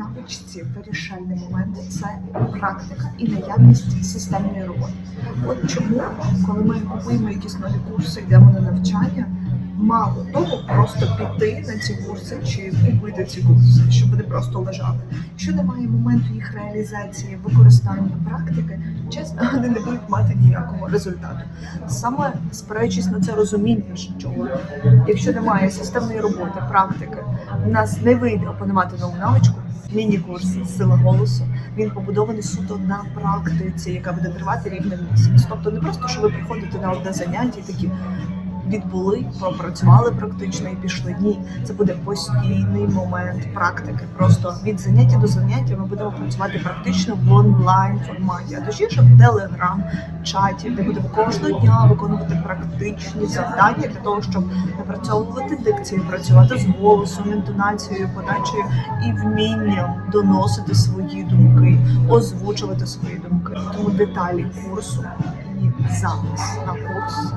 навичці вирішальний момент це практика і наявність системної роботи. От чому, коли ми купуємо якісь нові курси, йдемо на навчання, мало того, просто піти на ці курси чи купити ці курси, щоб вони просто лежали. Якщо немає моменту їх реалізації, використання практики, чесно, вони не будуть мати ніякого результату. Саме спираючись на це розуміння, що якщо немає системної роботи, практики, у нас не вийде опанувати нову навичку. Міні-курс сила голосу він побудований суто на практиці, яка буде тривати рівно місяць. Тобто не просто, що ви приходите на одне заняття і такі відбули, попрацювали практично і пішли. Ні, це буде постійний момент практики. Просто від заняття до заняття ми будемо працювати практично в онлайн форматі, а точніше в телеграм чаті, де будемо кожного дня виконувати практичні завдання для того, щоб напрацьовувати дикцію, працювати з голосом, інтонацією, подачею і вмінням доносити свої думки, озвучувати свої думки. Тому деталі курсу і запис на курс